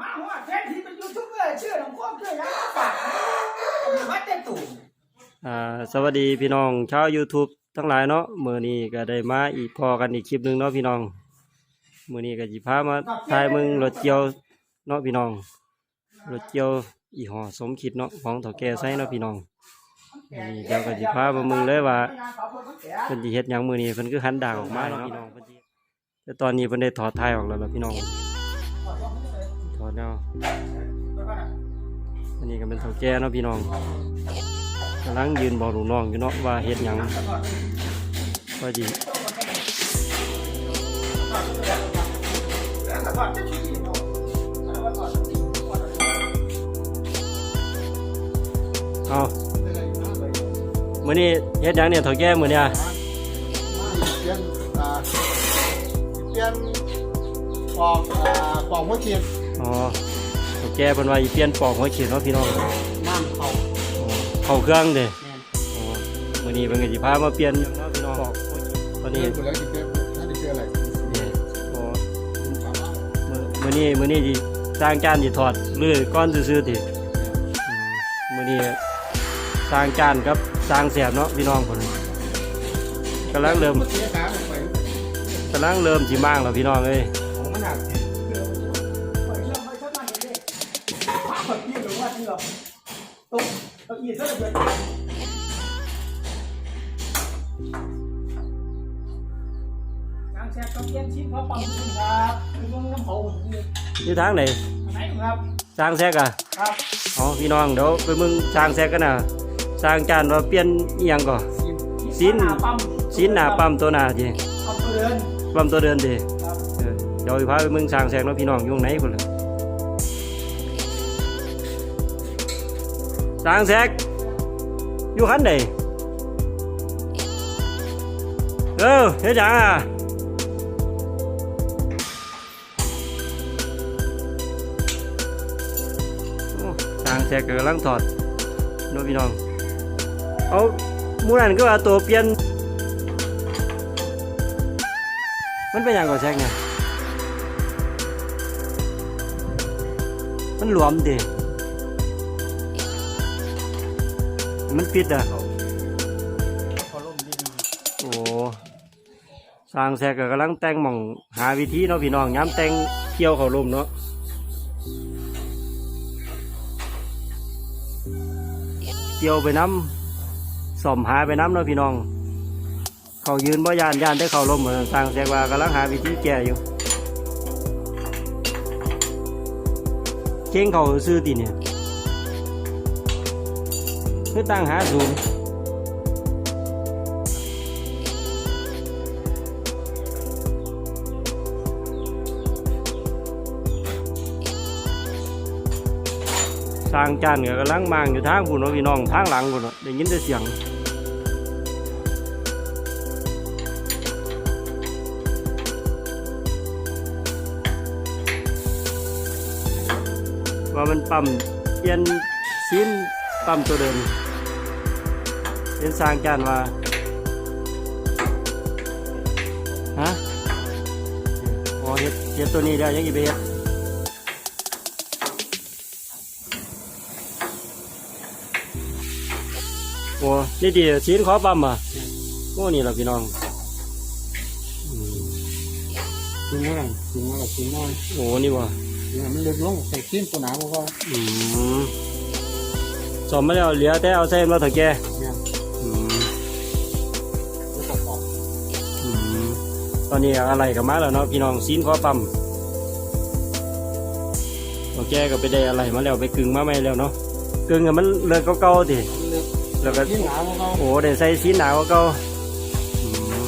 มาหัวแทนที่เป็นยูทูบเบอร์ชื่อหลวงพ่อชื่อยังฝากวัดเต็มตู่อ่าสวัสดีพี่น้องชาว YouTube ทั้งหลายเนาะมื้อนี้ก็ได้มาอีกพอกันอีกคลิปหนึงเนาะพี่น้องมื้อนี้ก็สิพามาถ่ายมึงรถเกี่ยวเนาะพี่น้องรถเกี่ยวอีห่อสมคิดเนาะของเฒ่าแก่ไส้เนาะพี่น้องนี่เดี๋ยวก็สิพามามึงเลยว่าเพิ่นสิเฮ็ดหยังมื้อนี้เพิ่นคือหันดากออกมาเนาะพี่น้องเพิ่นสิแต่ตอนนี้เพิ่นได้ถอดทายออกแล้วล่ะพี่น้อง ถอดแล้วอันนี้ก็เป็นเฒ่าแก่เนาะพี่น้องกำลังยืนบอกลูกน้องอยู่เนาะว่าเฮ็ดหยังว่าดีเอามื้อนี้เฮ็ดหยังเนี่ยเฒ่าแก่มื้อเนี่ยเปลี่ยนอ่าเปลี่ยนปอกอ่าปอกหัวเทียน อ๋อเฒ่าแก่เพิ่นว่าสิเปลี่ยนปอกหัวเขียนเนาะพี่น้องน้ำเขาอ๋อเข้าเครื่องเด้แม่นอ๋อมื้อนี้เพิ่นก็สิพามาเปลี่ยนเนาะพี่น้องปอกตอนเปลี่นี้ยนไปแล้วจะเจอถ้าจะเจออะไรนี่อ๋อถามว่ามื้อมื้อนี้มื้อนี้สิสร้างจานสิถอดหรือก้อนซื่อๆติอืมมื่อนี้สร้างจานครับสร้างเสียบเนาะพี่น้องคนกำลังเริ่ม เสียขาไปกำลังเริ่มจีมางแล้วพี่น้องเอ้ย เก้าอี้เท่าไหร่ทางแชร์ก็เปลี่ยนชิ้นเพราะปั๊มชิ้นครับคือต้องน้ำเผานี่อยู่ทางไหนไหนครับสร้างแซกอะครับอ๋อพี่น้องเดี๋ยวไปมึงสร้างแซกกันนะสร้างจานว่าเปลี่ยนอีหยังก่อชิ้นปั๊มชิ้นหน้าปั๊มตัวหน้าจีปั๊มตัวเดินปั๊มตัวเดินดีครับเออเดี๋ยวพาไปมึงสร้างแซกเนาะพี่น้องอยู่ไหนคนละ สร้างแซกอยู่ขันไหนเออเฮ็ดหยังอะโอ้ทางแซก มูนันก็ว่าตัวเปลี่ยนมันเป็นอย่างก่อนแซกเนี่ยมันหลวมดิมันปิดอะเขาล่มดีโอ้สร้างแซกก็กำลังแต่งหม่องหาวิธีเนาะพี่น้องย้ำแต่งเกี่ยวเขาลมเนาะเกี่ยวไปน้ำสอมหาไปน้ำเนาะพี่น้อง เขายืนบ่ยานยานได้เขาลมเหมือนสร้างแซกว่ากำลังหาวิธีแก้อยู่เก่งเขาซื้อติเนี่ย คือตั้งหาศูนย์สร้างจานก็กำลังมางอยู่ทางคุณเนาะพี่น้องทางหลังคุณเนาะได้ยินแต่เสียงว่ามันปั๊มเปลี่ยนชิ้นปั๊มตัวเดิม เป็นสร้างจานว่าฮะอ๋อเฮ็ดเฮ็ดตัวนี้ได้วยังอีกไปเฮ็ดโอ้นี่ดีชิ้นขอปั๊มอะโอ้นี่แหละพี่น้องอืมๆถึงเมื่อไหร่ถึงเมื่อไหร่ถึงน้อยโอ้นี่วะถึงมันลึกลงใส่ชิ้นตัวหนาเพราะว่าอืมสอมมาแล้วเหลือแต่เอาเส้นมาเถอะแกเนี่ย อนนี้อะไรกับมาแล้วเนาะพี่น้องชิ้นขอปั๊มโอแกก็ไปได้อะไรมาแล้วไปกึ่งมาไม่แล้วเนาะกึ่งอะมันเลิกเก่าๆดิมันลึกแล้วก็ชิ้นหนาเพราะว่าโอ้ได้ใส่ชิ้นหนาวกว่าเก่าอืม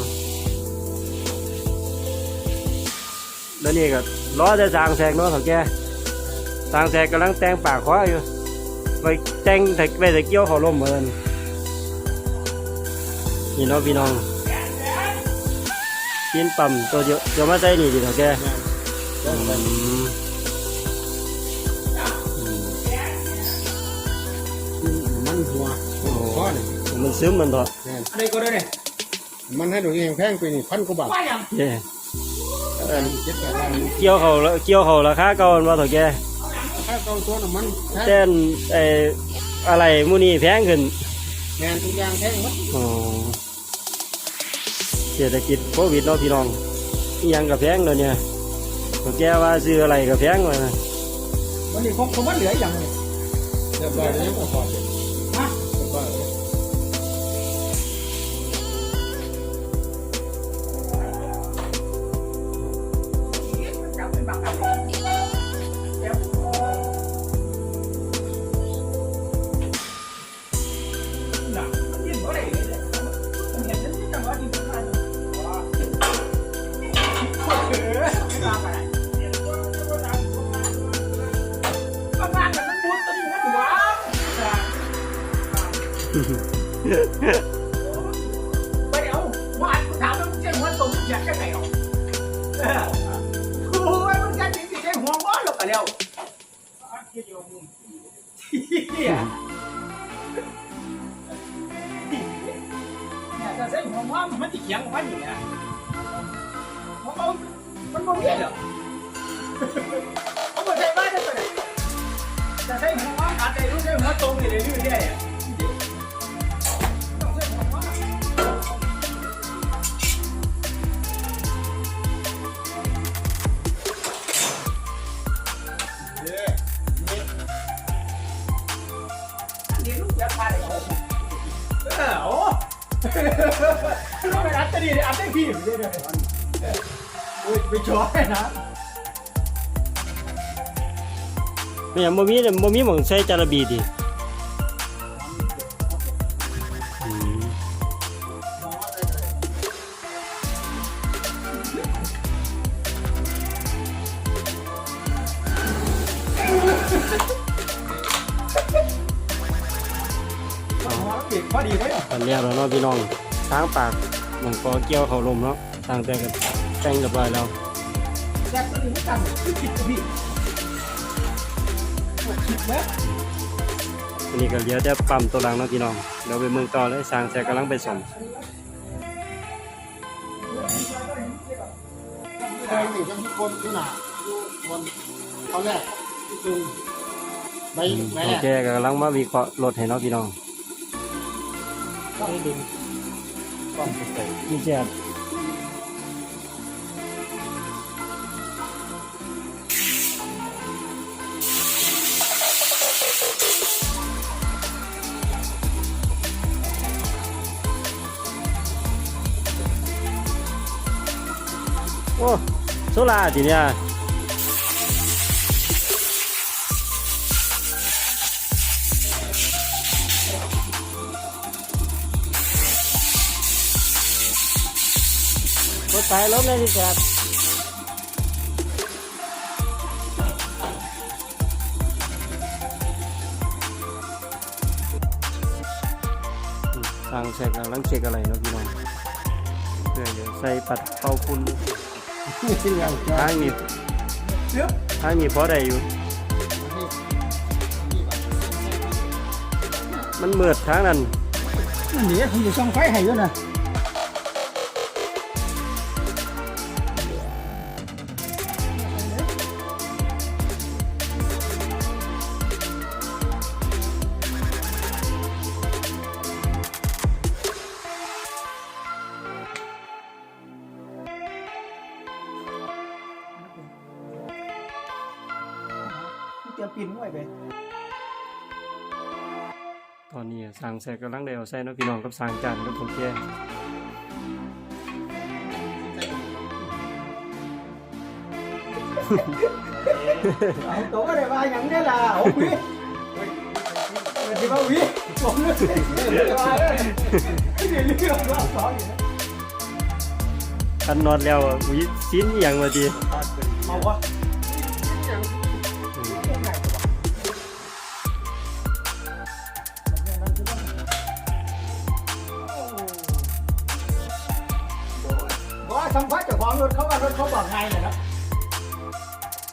แล้วนี่ก็ล้อจะสร้างแสกเนาะเถอะแกสร้างแสกกำลังแต่งปากคว้าอยู่ไปแต่งแต่ไปแต่เกี่ยวเขาล่มเหมือนนี่เนาะพี่น้อง กินปั๊มตัวเดียวเดี๋ยวมาใส่นี่ดิเถอะแกเนี่ยอืแล้วมันมอืมมันหัวข้อนี่มันซึมมันเถ ศรษฐกิจโควิดเนาะพี่น้องอิหยังกับแพงเลยเนี่ยก็แกว่าซื้ออะไรกับแพงเลยนะวันนี้คงคงมันเหลืออย่างนี้เรียบร้อยแล้วยังบ่พอเเนี่ยเนี่ยถ้าใช้หัวง้อมันจะเขียงมันอยู่เนี่ยหัวมันมันบ่เรียนหรอกเขาบอกใช้บ้านได้ตัวไหนแต่ใช้หัวง้ออาจจะรู้ใช้หัวตรงอยู่เรื่อยๆ ไปอัดจะดีเลยอัดได้พี่อยู่เลยเนี่ยโอ้ยไปช้อยนะไม่อย่างบ่มีบ่มีหม่องใส่จาระบีดิอืมหัวเด็กพอดีไหมอะ ตอนนี้แล้วเนาะพี่น้อง ทางปากหมองกอเกี่ยวเขาลมเนาะต่างแต่กันแต่งเรียบร้อยแล้วแจ็คตัวนี้ไม่กันคือผิดกับพี่ผิดไหมอันนี้ก็เหลือแต่ปั๊มตัวหลังเนาะพี่น้องเดี๋ยวไปเมืองต่อเลยสร้างแซ่กำลังไปส่งเคยนี่ทั้งทุกคนอยู่หน้าอยู่บนตอนแรกที่จุงใบใบโอแรกเคก็กำลังมาวิเคราะห์รถให้เนาะพี่น้อง ก็ได้ดึงก้อน ไปใส่นี่แจ๊บโอ้โซล่าทีเนี่ยรถไฟล้มเลยที่แสบทางเช็คกำลังเช็คอะไรเนาะพี่น้องเพื่อจะใส่ปัดเป่าคุณนี่ที่เราจะทางนี้เนื้อทางนี้พอได้อยู่ มันเมือดทางนั้นนั่นนี่คุณอยู่ช่องไฟให้ด้วยนะ ตอนนี้สร้างเสร็จกำลังได้เอาใส่เนาะพี่น้องกับสร้างจานกับผมแก่เอาตัวอะไรมาอย่างนี้ล่ะโอ้ยมันจะมาวิ่งผมนึกเรื่องอะไรที่เรื่องเรื่องรอบสองอยู่นะคันนอนแล้วอะอุ้ยสิ้นอย่างมาดีเอาวะ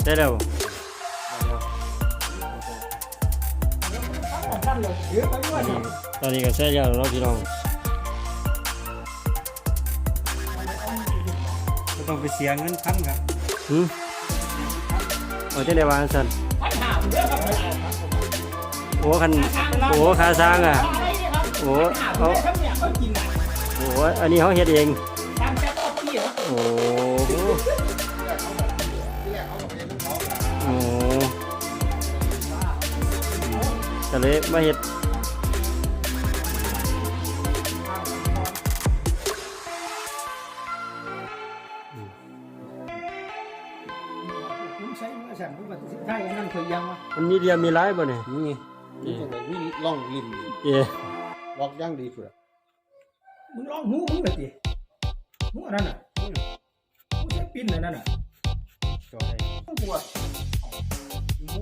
ได้แล้วท่านเลยเดี๋ยวไปด้วยนี่ตอนนี้ก็ใส่แล้วเนาะพี่น้องก็ต้องไปเสียเงินพันครับหืมเอาจะได้วางสันพันห้าเด้อครับไปเอาครับผมโอ้คันโอ้ขาสร้างอะทำได้เนี่ยครับโอ้หาเอาได้ครับเนี่ยเขากินอะโอ้อันนี้เขาเฮ็ดเอง ก็เลยมาเฮ็ดผมใช้มาสั่งผมก็สิได้อันนั่นเคยยังวะมันมีเดียมีหลายบ่เนี่ยนี่นี่ตรงไหนนี่ล่องริมเอ๊ะล็อกย่างดีสุดมึงลองหูมึงเลยดิหูอันนั้นน่ะหูใช้ปิ้นอันนั้นน่ะจอได้ต้องปวดมู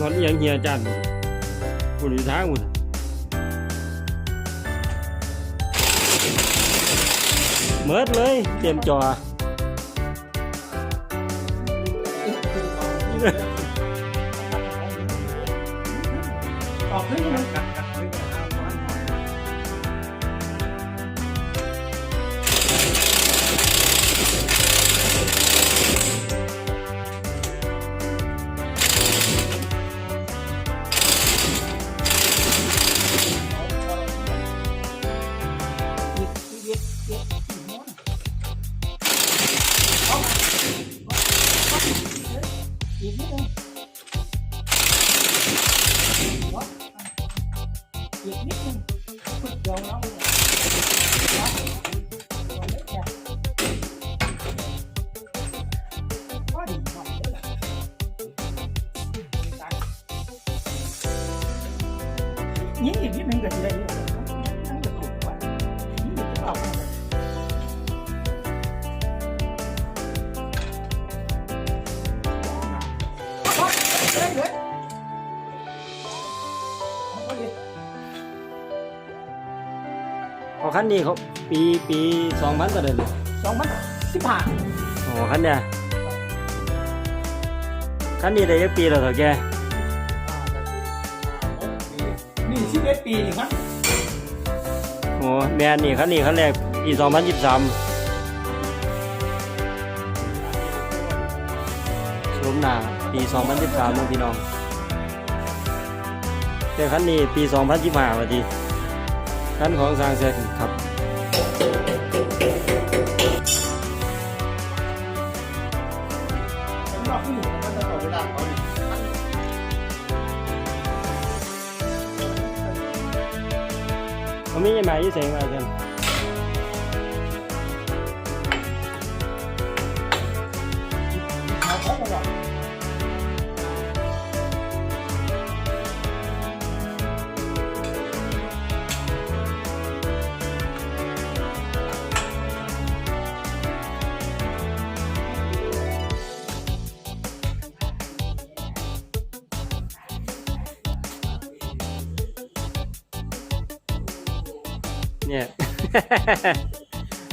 รถเอียงเฮียจันบุรีทางมันเมิดเลย เตรียมจอ อีกนิดนึงฝึ นนี้เขาปีปีสองพันต่อเดือนสองพันสิบห้าโอ้คันเนี่ยคันนี้ได้ยักปีแล้วเถอะแกนี่สิบเอ็ดปีนี่ครับโอ้แม่นนี่คันนี้คันแรกปีสองพันยี่สิบสามชมหน้าปีสองพันสิบสามน้องพี่น้องแต่คันนี้ปีสองพันยี่สิบห้าวันทีคันของสร้างเสร็จครับ เขา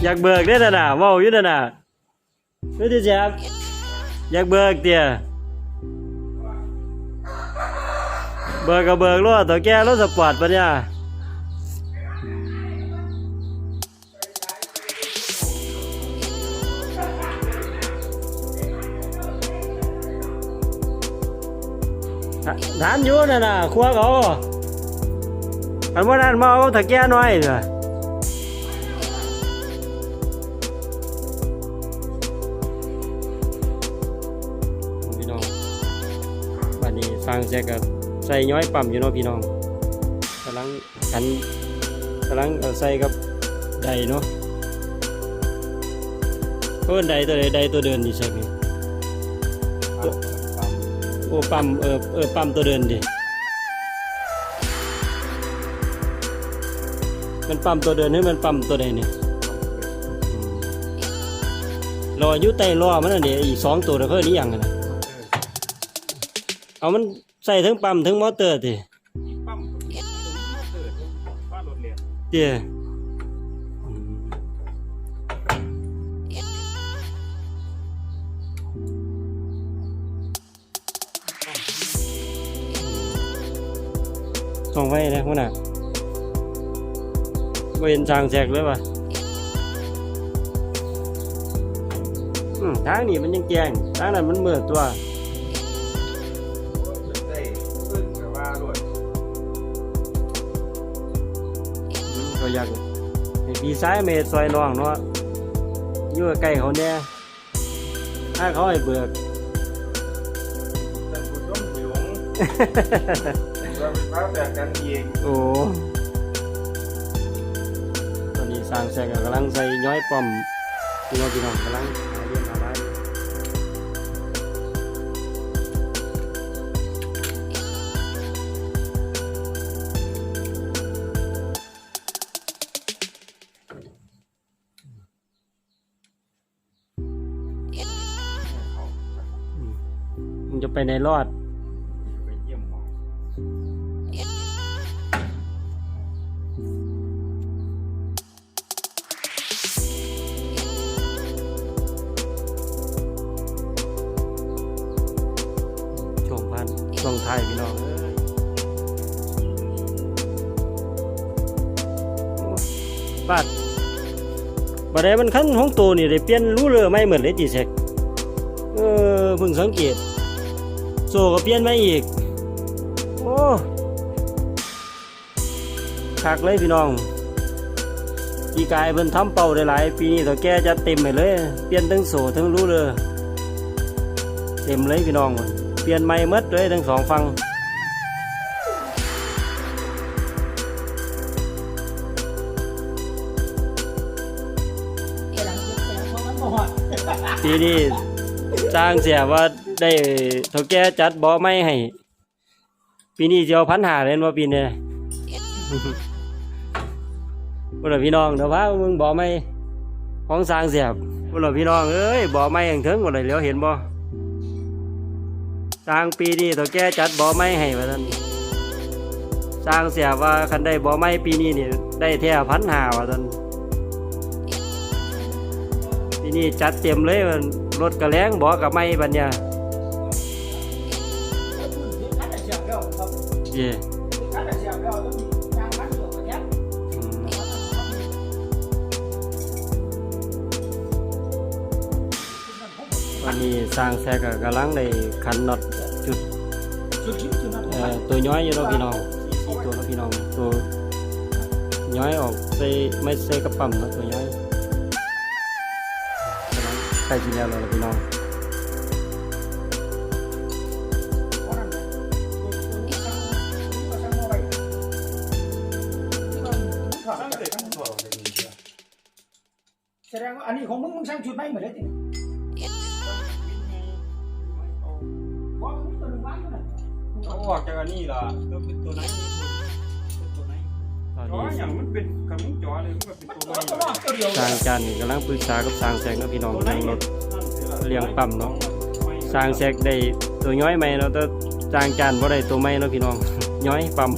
อยากเบิกได้อน่ะเว้าอยู่น่ะน่ะไม่ได้แจ๊บอยากเบิกเตี่ยเบิกก็เบิกรถตัวแกรถสปอร์ตปะเนี่ยถถามอยู่น่ะน่ะครัวเขาอันว่านั้นมาเอาตะแกน้อยเถอะ วันนี้ฟังแจกับใส่ย้อยปั๊มอยู่เนาะพี่น้องกำลังกันกำลังใส่กับใดเนาะเพิ่นใดตัวใดใดตัวเดินนี่ใช่ไหมโอ้ปั๊มเออเออปั๊มตัวเดินดิมันปั๊มตัวเดินให้มันปั๊มตัวใดเนี่ยอืมรออยู่ใต้รอมันน่ะเดี๋ยวอีกสองตัวเดี๋ยวเขาเรียกกันนะ เอามันใส่ทั้งปั๊มทั้งมอเตอร์ติปั๊มเกิดป้ารถเรียนเตี้ยอืมส่องไว้นะหัวหน้าบ่เห็นทางแจกเลยว่ะทางนี้มันยังแจงทางนั้นมันเมืดตัว อยากให้พี่ซ้ายเมซอยน้องเนาะอยู่ใกล้เขาแน่ถ้าเขาให้เบิกแต่ผู้ชมหิวเราไปพักแบบกันเองโอ้ตอนนี้สร้างแสกกำลังใส่ย้อยป้อมพี่น้องพี่น้องกำลัง ในรอด ไปเยี่ยมหมอช่วงพันช่วงไทายพี่น้องบาดบัดใดมันคันของตัวนี่ได้เปลี่ยนรู้เลยไม่เหมือนเลยจีเซกเออเพิ่งสังเกต โซก็เปลี่ยนมาอีก โอ้คักเลยพี่น้องปีกายเพิ่นทำเป่าได้หลายปีนี้ตัวแกจะเต็มไปเลย เปลี่ยนทั้งโซทั้งรู้เลย เต็มเลยพี่น้อง เปลี่ยนใหม่หมดเลยทั้งสองฟังเพราะมันบ่ฮอดปีนี้สร้างเสียว่า ได้เท่าแก่จัดบ่อไม่ให้ ปีนี้เจะเอาพันหาเล่นว่าปีนี้พวกเราพี่น้องเดี๋ยวพามึงบ่อไม่ของสร้างเสียบพวกเราพี่น้องเอ้ยบ่อไม่อย่างถึงหมดเลยเหลียวเห็นบ่สร้างปีนี้เท่าแก่จัดบ่อไม่ให้ว่าท่านสร้างเสียบว่าคันได้บ่อไม่ปีนี้นี่ได้แท้พันหาว่าท่านที่นี่จัดเต็มเลยมันรถกระแรงบอกับไม่บัญญา ครับเย่คันเสียบแล้วต้องมียางมัดอยู่กับแก๊สอืมวันนี้สร้างแซกก็กำลังได้ขันน็อตจุดชุดชิ้นชุดนั้นเอ่อตัวย้อยอยู่เนาะพี่น้องสี่ตัวเนาะพี่น้องตัวย้อยออกใส่ไม่ใส่กระปั๊มเนาะตัวย้อยกำลังใกล้สิแล้วแล้วล่ะพี่น้อง ว่าอันนี้ของมึงมึงสร้างชุดไม่เหมือนเลยจริงเพราะมันมีตัวหนึ่งวางอยู่นั่นเอาออกจากอันนี้ล่ะก็เป็นตัวไหนเป็นตัวไหนตอนจอนี้อย่างมันเป็นคำจอเลยมันก็เป็นมันตัวตัวใหม่ตัวตัวเดียวสร้างจานนี่กำลังปรึกษากับสร้างแซกเนาะพี่น้องตัวไหนเรื่องรถนั่นสิล่ะเลี้ยงปั๊มเนาะสร้างแซกได้ตัวย้อยไหมเนาะแต่สร้างจานบ่ได้ตัวไม่เนาะพี่น้องย้อยปั๊ม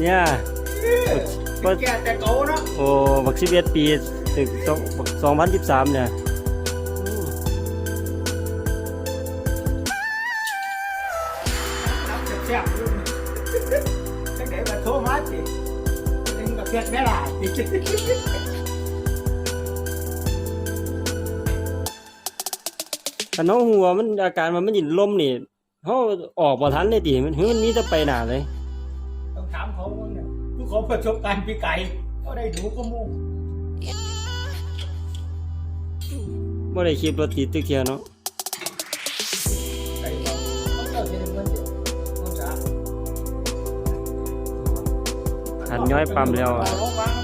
เนี่ยก็แกแต่เก่าเนาะโอ้บักสิบเอ็ดปีถึงสองพันสิบสามเนี่ยน้ำแซ่บๆอยู่จังได๋มาโทรมาสินึงก็เพียดแม่ล่ะแต่น้องหัวมันอาการมันมันหยินลมนี่เขาออกบ่ทันเลยดิมันเฮ้ยมันมีแต่ไปหนาเลย ต้องถามเขาเนี่ยผู้เขาประสบการณ์ปีไก่ก็ได้ดูก็มู่บ่ได้คลิปรถติดตึกเทียเนาะไก่เขาเขาเจ้าเสียเงินเสียเขาจะขันย้อยปั๊มแล้วอะ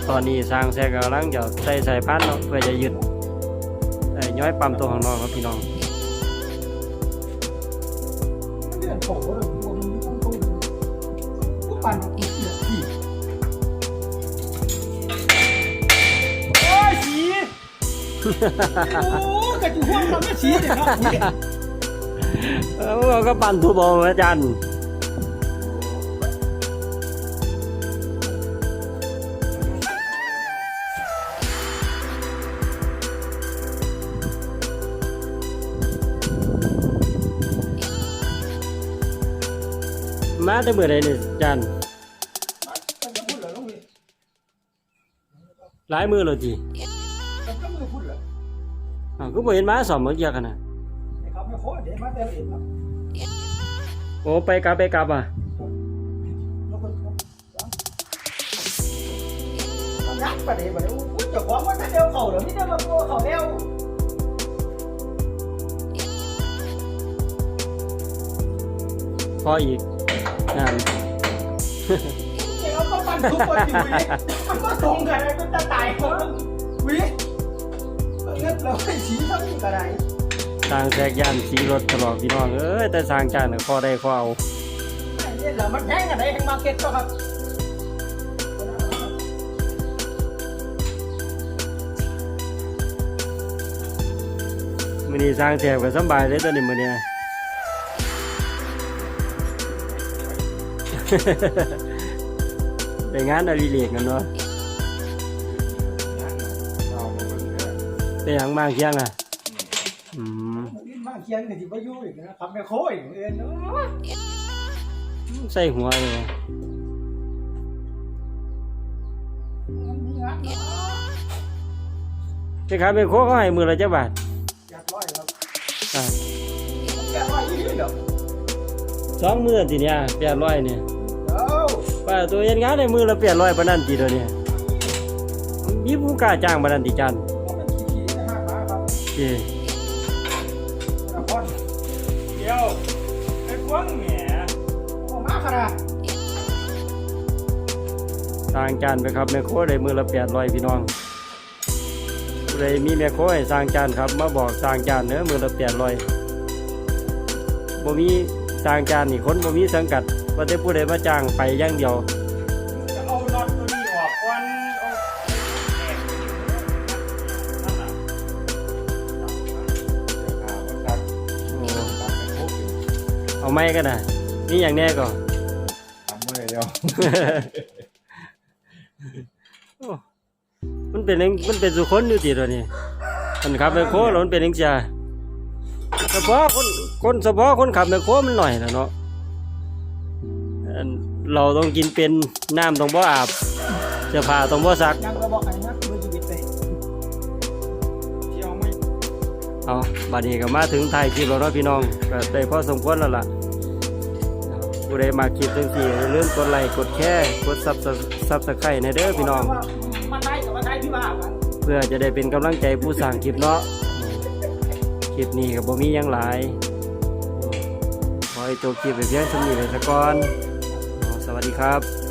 ตอนนี้สร้างแซกกำลังจะใส่สายพันธุ์เนาะเพื่อจะยึดไอ้ย้อยปั๊มตัวข้างนอกครับพี่น้องโผล่เลยพวกมันต้องตู้ผู้ปั่น โอ้กระจุหัวมันไม่สีเลยเนาะอุ๊ยเออเราก็ปั่นทูบอลอาจารย์มาแต่เมื่อไรเนี่ยอาจารย์มันจะพูดเหรอลุงนี่หลายมือเลยจีมันก็ ไม่พูดเหรออ้าวก็บ่เห็นมาสอมเมื่อกี้กันนะไอ้ครับไม่โค้ดเดี๋ยวมาแต่ละเอ็ดครับโอ้ไปกลับไปกลับอะแล้วก็ต้องยักประเดี๋ยวประเดี๋ยวอุ้ยเจ้าของว่าถ้าเดียวเขาเหรอนี่เดียวมาตัวเขาเดียวพออีกงานเดี๋ยวก็ปั่นทุกคนอยู่วิมันก็ตรงกันเลยก็จะตายคนวิ เลือดเราให้สีเท่านี้ก็ได้สร้างแทรกย่านสีรถตลอดพี่น้องเอ้ยแต่สร้างจานน่ะพอได้พอเอาไอ้เนี่ยเรามันแพงกันได้แห่งมาร์เก็ตก็ครับมื้อนี้สร้างแทรกก็สำบายเลยตัวนี้มื้อนี้ไปงานอดิเรกกันเนาะ ไปหยังมางเคียงอะ อืมนี่มาเคียงกันที่ไปอยู่อีกนะครับแม่โค้ยเอ็นเนาะใส่หัวเลยมันมีงานเนาะไปขายเป็นโคเขาให้มือละจักบาทอยากร้อยครับอ่าอยากร้อยยี่สิบเดี๋ยวสองมือทีเนี้ยแปดร้อยเนี่ยเอ้าว่าตัวเฮ็ดงานในมือละแปดร้อยปานนั้นทีเดียวเนี่ยมีผู้กล้าจ้างปานนั้นติจันผม เจ้ละครเดี๋ยวไอ้พวงแหมโอ้มาขนาดสร้างจานไปครับแม่โคได้มือละแปดร้อยพี่น้องผู้ใดมีแม่โคให้สร้างจานครับ มาบอกสร้างจานเด้อมือละแปดร้อยบ่มีสร้างจานนี่คนบ่มีสังกัดว่าแต่ผู้ใดมาจ้างไปอย่างเดียว ไม้กันนะนี่อย่างแน่ก่อนทำเมื่อยแล้วโอ้มันเป็นจั่งมันเป็นสุคนอยู่ติตัวนี้คนขับแมคโครแล้วมันเป็นจังซี่เฉพาะคนคนเฉพาะคนขับแมคโครมันหน่อยนะเนาะอันเราต้องกินเป็นน้ำต้องบ่อาบเสื้อผ้าต้องบ่ซักยังก็บอกไอ้นะมือชีวิตเลยเที่ยวไม่เอาบัดนี้ก็มาถึงท้ายคลิปแล้วเนาะพี่น้องก็ได้พอสมควรแล้วล่ะ ผู้ใดมาคลิปจังสี่อย่าลืมกดไลค์กดแชร์กดซับซับสไครต์ในเด้อพี่น้อง มันได้กับมันได้ที่ว่าเพื่อจะได้เป็นกำลังใจผู้สร้างคลิปเนาะคลิปนี้กับบ่มียังหลายขอให้จบคลิปไปเพียงสำนีเลยสะก่อน สวัสดีครับ